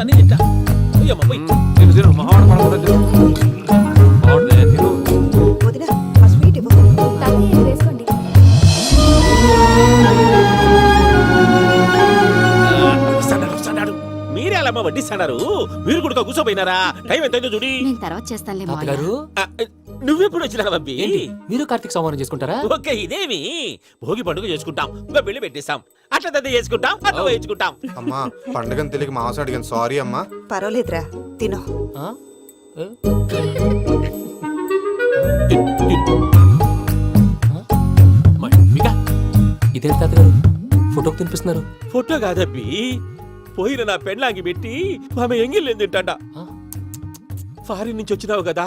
తింటాడు అన్ని తింటా. పోయమ్మ, పోయ్. తిను తిను మావాడు పడకుండా తిను. మావాడు తిను. వదిన ఆ స్వీట్ ఇవ్వు. వేసుకోండి. మీరే అలా అమ్మ వడ్డిస్తాడారు మీరు కూడా కూర్చోపోయినారా? టైం ఎంతైందో చూడి. నేను తర్వాత చేస్తానులే మావయ్య. నువ్వెప్పుడు వచ్చినా బంబి ఏంటి? మీరు కార్తీక్ సంహారం చేసుకుంటారా? ఓకే ఇదేమి. భోగి పండుగ చేసుకుంటాం ఇంకా పెళ్ళి పెట్టేస్తాం అట్లా దద్ద చేసుకుంటాం అట్లా వేయించుకుంటాం. అమ్మా పండుగని తెలియక మాంసం అడిగాను. సారీ అమ్మా. పర్వాలేదురా తిను. ఆ? ఏ? ఇంకా ఇదేంటి తాతగారు? ఫోటోకి తినిపిస్తున్నారు. ఫోటో కాదబ్బి పోయిన నా పెళ్ళాంగి పెట్టి ఆమె ఎంగిల్లేం తింటాడ. ఆ? ఫారిన్ నుంచి వచ్చినావు కదా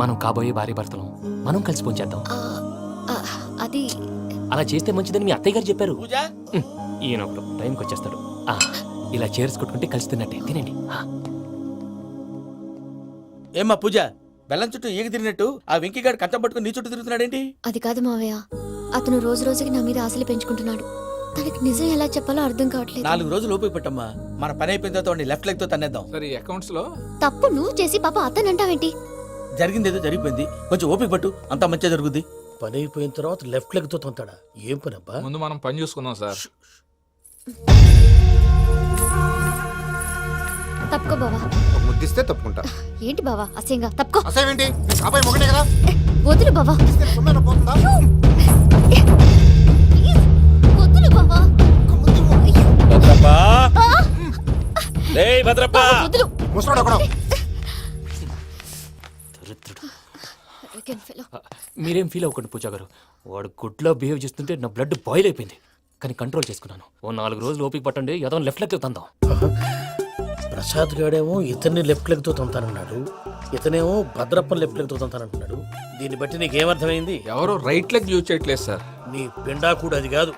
మనం కాబోయే భార్య భర్తలు. మనం కలిసి పోంచేద్దాం ఆ, ఆ, అది అలా చేస్తే మంచిదని మీ అత్తయ్య గారు చెప్పారు. పూజ? హ్మ్. ఈయన ఒకడు టైంకి వచ్చేస్తాడు. ఆ, ఇలా చేర్స్ కొట్టుకుంటే కలిసి తిన్నట్టే. తినండి. ఆ. ఏమ్మా పూజ బెల్లం చుట్టూ ఈగ తిరిగినట్టు ఆ వెంకీగాడు కట్టం పట్టుకుని నీ చుట్టూ తిరుగుతున్నాడేంటి? అది కాదు మావయ్య. అతను రోజు రోజుకి నా మీద ఆశలు పెంచుకుంటున్నాడు. తనకి నిజం ఎలా చెప్పాలో అర్థం కావట్లేదు. నాలుగు రోజులు ఓపిక పట్టమ్మా. మన పని అయిపోయిన తర్వాత లెఫ్ట్ లెగ్తో తన్నేద్దాం. సరే అకౌంట్స్లో? తప్పు నువ్వు చేసి పాప అతను అంటావేంటి జరిగింది ఏదో జరిగిపోయింది. కొంచెం ఓపిక పట్టు అంతా మంచిగా జరుగుద్ది. పని అయిపోయిన తర్వాత లెఫ్ట్ లెగ్తో తొంతాడా? ఏం పని అబ్బా? ముందు మనం పని చూసుకుందాం సార్. తప్పుకో బావా. ఒక ముద్దిస్తే తప్పుకుంటా. ఏంటి బావా? అసహ్యంగా. తప్పుకో. అసేమేంటి నీ కాబోయే మొగనే కదా? వదులు బావా. ఇస్తే సొమ్మేనా పోతుందా ప్లీజ్, వదులు బావా. భద్రప్ప! వదులు. ముసరాడు ఒకడు మీరేం ఫీల్ అవ్వకండి పూజా గారు. వాడు గుడ్లో బిహేవ్ చేస్తుంటే నా బ్లడ్ బాయిల్ అయిపోయింది. కానీ కంట్రోల్ చేసుకున్నాను. ఓ నాలుగు రోజులు ఓపిక పట్టండి ఏదో లెఫ్ట్ లెగ్ తందాం. ప్రసాద్ గాడేమో ఇతన్ని లెఫ్ట్ లెగ్తో తొంతానన్నాడు. ఇతనేమో భద్రప్ప లెఫ్ట్ లెగ్తో తొంతానంటున్నాడు దీన్ని బట్టి నీకేమర్థమైంది ఎవరు రైట్ లెగ్ యూజ్ చేయట్లేదు సార్. నీ పిండా కూడా అది కాదు.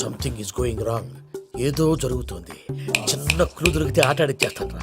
సంథింగ్ ఇస్ గోయింగ్ రాంగ్ ఏదో జరుగుతోంది. చిన్న క్లూ దొరికితే ఆట ఆడిచ్చేస్తాను రా.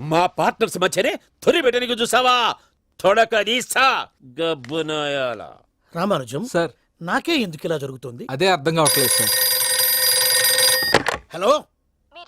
మా పార్ట్నర్స్ మధ్యనే తొలి పెట్టడానికి చూసావా? తొడక నీసా గబ్బునాయాల రామానుజం సార్. నాకే ఎందుకు ఇలా జరుగుతుంది? అదే అర్థం కావట్లేదు సార్. హలో?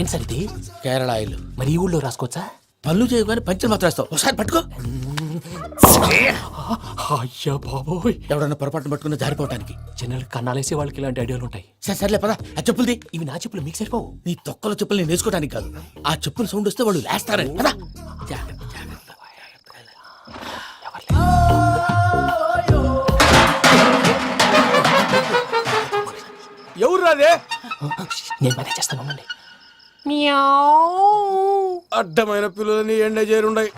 ఏం సార్ ఇది కేరళ ఆయిల్. మరి ఈ ఊళ్ళో రాసుకోవచ్చా? పనులు చేయగానే పంచర్ మాత్రం వేస్తావు. ఒకసారి పట్టుకో. అయ్యా బాబోయ్. ఎవడన్నా పొరపాటున పట్టుకున్న జారిపోవటానికి. జనరల్ కన్నాలేసే వాళ్ళకి ఇలాంటి ఐడియాలు ఉంటాయి. సరే సర్లే పదా. ఆ చెప్పులది. ఇవి నా చెప్పులు మీకు సరిపోవు. నీ తొక్కల చెప్పులు నేను వేసుకోవడానికి కాదు. ఆ చెప్పుల సౌండ్ వస్తే వాళ్ళు లేస్తారని పదా. ఎవరు రాదే నేను మేనేజ్ చేస్తాను ఉండండి. అడ్డమైన పిల్లలని ఎండ చేరుండయి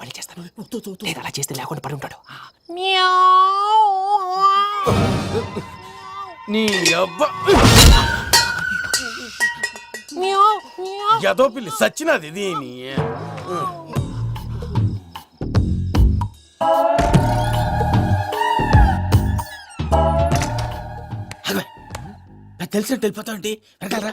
మళ్ళీ చేస్తాను. లేదు అలా చేస్తే లేకుండా పడి ఉంటాడు. నీ అబ్బా ఎదో పిల్లి సచ్చినది దీని. నాకు తెలిసినట్టు వెళ్ళిపోతావు ఏంటి? వెనకాలరా.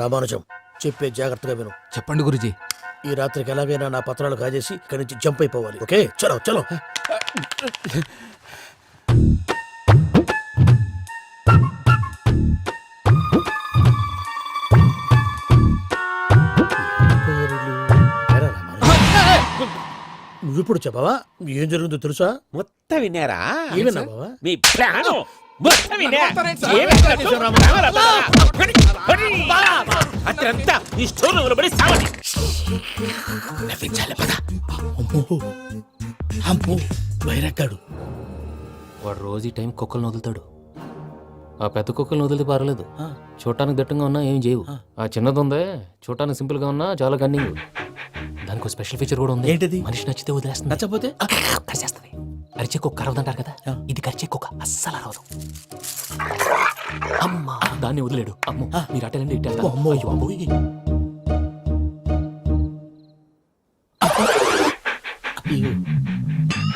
రామానుజం చెప్పే జాగ్రత్తగా విను. చెప్పండి గురుజీ. ఈ రాత్రికి ఎలాగైనా నా పత్రాలు కాజేసి ఇక్కడి నుంచి జంప్ అయిపోవాలి. ఓకే? చలో చలో. నువ్విప్పుడు చెప్పవా? ఏం జరుగుతుందో తెలుసా? మొత్తం విన్నారా? ఏమన్నా బావా? మీ ప్లాను మొత్తం విన్నా! ఈ స్టోర్లో నవ్వించాలి పద. అమ్మో. అమ్మో. వైరక్కాడు వాడు రోజు ఈ టైం కుక్కలను వదులుతాడు. ఆ పెద్ద కుక్కలను వదిలితే పర్లేదు. చూడటానికి దట్టంగా ఉన్నా ఏం చేయవు. ఆ. చిన్నది ఉందే చూడటానికి సింపుల్గా ఉన్నా చాలా కన్నింగ్ దానికి ఒక స్పెషల్ ఫీచర్ కూడా ఉంది. ఏంటిది? మనిషి నచ్చితే వదిలేస్తుంది. నచ్చపోతే కరిచేస్తుంది. అరిచే కుక్క అరవదంటారు కదా. ఇది కరిచే కుక్క అస్సలు అరవదు. అమ్మా దాన్ని వదిలేడు. అమ్మో మీరు అటెండి ఇటు వెళ్తారు. అమ్మో. అయ్యో,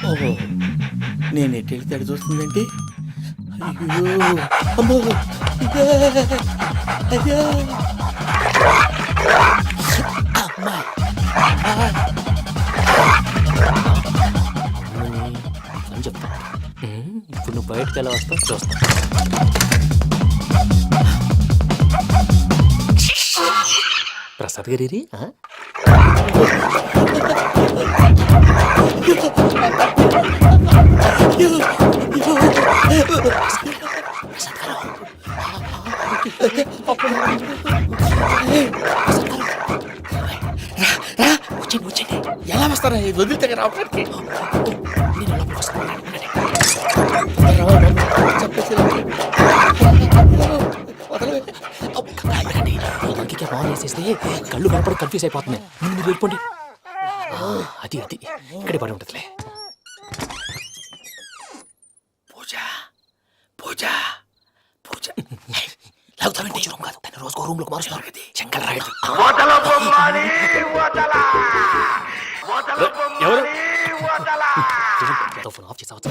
ఓహో. నేను ఎటు వెళ్తే చూస్తుందంటే? అయ్యో. అమ్మో. అయ్యో. అమ్మా. అని చెప్తా. ఉమ్, ఇప్పుడు నువ్వు బయటకు ఎలా వస్తావు చూస్తా. ప్రసాద్ గారి ఎలా వస్తారా? వదిలితే రావడానికి. మంకికి ఆన్ చేసేస్తే కళ్ళు కనపడి కన్ఫ్యూజ్ అయిపోతున్నాయి ముందు మీరు వెళ్ళిపోండి. అది అది. ఇక్కడే పడి ఉంటుందిలే. పూజ పూజ పూజ. లాగుతామంటే రూమ్ కాదు. తన రోజుకో రూమ్లోకి మారుస్తున్నారు కదా శంకర్ రాయుడు. ఎవరు? Phone off చేసావచ్చు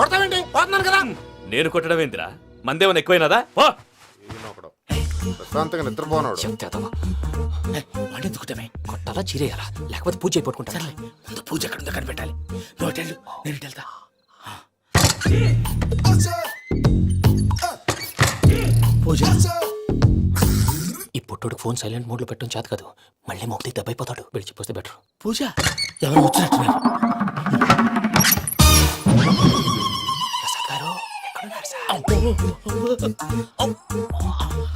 కొడతావేంటి? పోతున్నాను కదా. నేను కొట్టడం ఏందిరా మందేమన్నా ఎక్కువైనదా? పో. ప్రశాంతంగా నిద్రపోనాడు. వండెత్తుకుంటామే కొట్టాలా చీరేయాలా? లేకపోతే పూజ అయిపోట్టుకుంటా సర్లే ముందు పూజ ఎక్కడ ఉందో కనిపెట్టాలి. వెళ్ళు, నేను వెళ్తా. పూజ. ఈ పుట్టోడు ఫోన్ సైలెంట్ మోడ్లో పెట్టడం చేత కాదు. మళ్ళీ మొక్కి దెబ్బ అయిపోతాడు వెళ్ళి చెప్పొస్తే బెటర్. పూజ ఎవరు వచ్చినట్టున్నారు?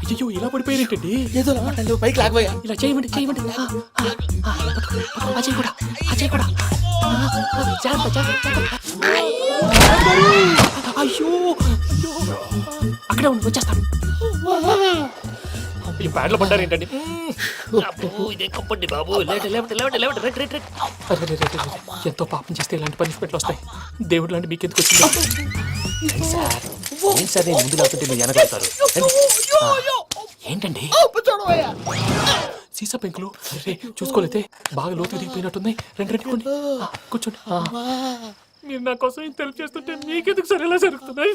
అయ్యో ఇలా పడిపోయినట్టండి? ఏదో మాట్లాడలేవు పైకి లాగబోయా ఇలా చేయమండి చేయమండి. ఆ, ఆ, ఆ, పట్టుకో, పట్టుకో. అజయ్ కూడా అజయ్ కూడా జాగ్రత్త, జాగ్రత్త. అయ్యో అయ్యో. అక్కడే ఉండి వచ్చేస్తాను. ఈ బ్యాడ్లో పడ్డారు ఏంటండి? ఇదే కప్పండి బాబు. ఎంతో పాపం చేస్తే ఇలాంటి పనిష్మెంట్లు వస్తాయి. దేవుడు లాంటి మీకు ఎందుకు వచ్చింది సార్ ముందు లేకుంటే మీరు వెనకాడతారు ఏంటండి? సీసా పెంకులు. రే చూసుకోలేతే బాగా లోతు దిగిపోయినట్టున్నాయి రెండు రెండు కూర్చోండి. మీరు నా కోసం ఇంత హెల్ప్ చేస్తుంటే మీకెందుకు సరే ఎలా జరుగుతున్నాయి?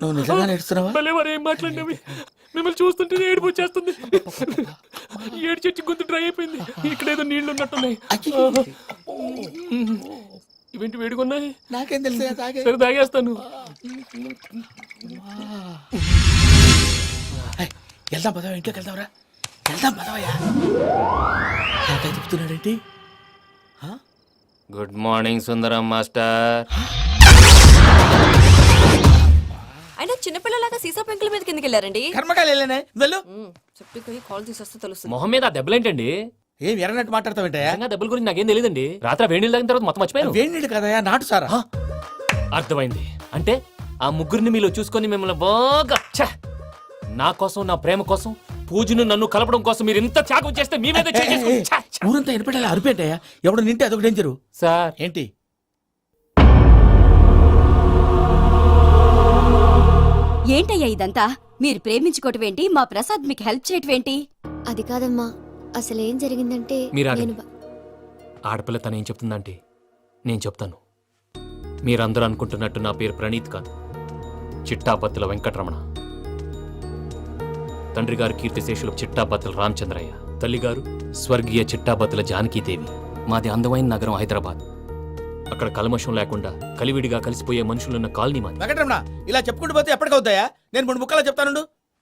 నువ్వు నిజంగా నేర్చుతున్నావా భలే వారు ఏం మాట్లాడినవి? మిమ్మల్ని చూస్తుంటే ఏడుపు వచ్చేస్తుంది. ఏడు చెట్టు గొంతు డ్రై అయిపోయింది. ఇక్కడ ఏదో నీళ్ళు ఉన్నట్టున్నాయి. ఇవేంటి వేడుకున్నాయి నాకేం తెలుసు తాగే. సరే తాగేస్తాను. వెళ్దాం పదవా ఇంట్లోకి వెళ్దాంరా. వెళ్దాం పదవయ్యా. నాకై చెప్తున్నాడేంటి? Good morning Sundaram master. అయినా చిన్నపిల్లలాగా సీసా పెంకుల మీద కిందకి వెళ్ళారండి. కర్మకాయలు వెళ్ళానే వెళ్ళు. చెప్పి కాల్ తీసేస్తే తెలుస్తుంది. మొహం మీద ఆ దెబ్బలేంటండి? ఏం ఎర్రనట్టు మాట్లాడతావేంటయ్యా? నిజంగా దెబ్బల గురించి నాకేం తెలియదండి రాత్రి వేడి నీళ్ళు తాగిన తర్వాత మొత్తం మర్చిపోయాను. వేడి నీళ్ళు కదయ్యా నాటు సారా అర్థమైంది. అంటే ఆ ముగ్గురిని మీలో చూసుకొని మిమ్మల్ని బాగా ఛ! నా కోసం నా ప్రేమ కోసం పూజను నన్ను కలపడం కోసం మీరు ఇంత త్యాగం చేస్తే మీ మీద చేయి చేసుకుని- ఛ! ఛ! ఊరంతా ఎనపెట్టాలి అరిపేంటయ్యా? ఎవడు నింటే అదొక డేంజరు సార్. ఏంటి? ఏంటయ్యా ఇదంతా? మీరు ప్రేమించుకోవటం ఏంటి? మా ప్రసాద్ మీకు హెల్ప్ చేయటం ఏంటి? అది కాదమ్మా. అసలు ఏం జరిగిందంటే మీరు ఆగండి. నేను బ- ఆడపిల్ల తను ఏం చెప్తుందంటే నేను చెప్తాను. మీరందరూ అనుకుంటున్నట్టు నా పేరు ప్రణీత్ కాదు. చిట్టాపత్తుల వెంకటరమణ. తండ్రి గారు కీర్తిశేషులు చిట్టాపత్తుల రామచంద్రయ్య. తల్లిగారు స్వర్గీయ చిట్టాపత్తుల జానకీదేవి. మాది అందమైన నగరం హైదరాబాద్. అక్కడ కల్మషం లేకుండా కలివిడిగా కలిసిపోయే మనుషులున్న కాలనీ మాది. వెంకటరమణ ఇలా చెప్పుకుంటూ పోతే ఎప్పటికవుతాయా? నేను మూడు ముక్కలా చెప్తానుండు.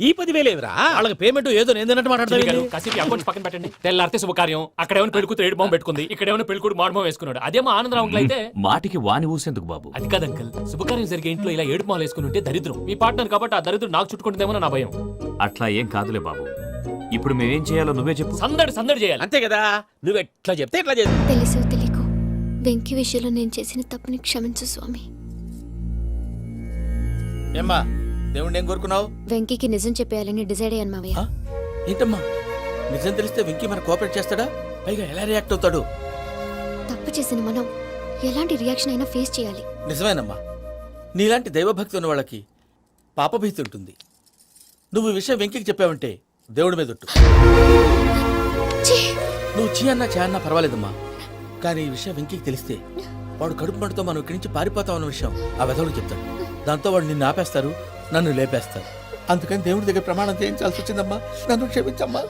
ఈ పదివేలేదురా వాళ్ళకి పేమెంట్ ఏదో గారు, మాట్లాడతాను కాసేపు అకౌంట్స్ పక్కన పెట్టండి. తెల్లారితే శుభకార్యం. అక్కడ ఏమైనా పెళ్ళి కూతురు ఏడు బాంబు పెట్టుకుంది. ఇక్కడ ఏమైనా పెళ్ళి కూతురు మాడు బాంబు వేసుకున్నాడు. అదేమో ఆనందరావు అంకుల్ అయితే మాటికి వాని ఊసేందుకు బాబు. అది కాదు అంకల్. శుభకార్యం జరిగే ఇంట్లో ఇలా ఏడు మాలు వేసుకుని ఉంటే దరిద్రం. మీ పార్ట్నర్ కాబట్టి ఆ దరిద్రం నాకు చుట్టుకుంటుందేమో నా భయం. అట్లా ఏం కాదులే బాబు. ఇప్పుడు మేమేం చేయాలో నువ్వే చెప్పు. సందడి సందడి చేయాలి. అంతే కదా? నువ్వు ఎట్లా చెప్తే ఎట్లా చేస్తా తెలుసో తెలియకో వెంకీ విషయంలో నేను చేసిన తప్పుని క్షమించు స్వామి. ఏమ్మా దేవుణ్ణి ఏం కోరుకున్నావు? వెంకీకి నిజం చెప్పేయాలని డిసైడ్ అయ్యాను మావయ్య? ఏంటమ్మా? నిజం తెలిస్తే వెంకీ మన కోఆపరేట్ చేస్తాడా? పైగా ఎలా రియాక్ట్ అవుతాడు? తప్పు చేసిన మనం ఎలాంటి రియాక్షన్ అయినా ఫేస్ చేయాలి. నిజమేనమ్మా. నీలాంటి దైవభక్తి ఉన్న వాళ్ళకి పాపభీతి ఉంటుంది. నువ్వు ఈ విషయం వెంకికి చెప్పావంటే దేవుడి మీద! నువ్వు చీ అన్నా చే అన్నా పర్వాలేదమ్మా. కానీ ఈ విషయం వెంకికి తెలిస్తే వాడు కడుపు మంటతో మనం ఇక్కడి నుంచి పారిపోతాం అన్న విషయం ఆ వెధవుడు చెప్తాడు. దాంతో వాడు నిన్ను ఆపేస్తారు నన్ను లేపేస్తారు. అందుకని దేవుడి దగ్గర ప్రమాణం చేయించాల్సి వచ్చిందమ్మా. నన్ను క్షమించమ్మా.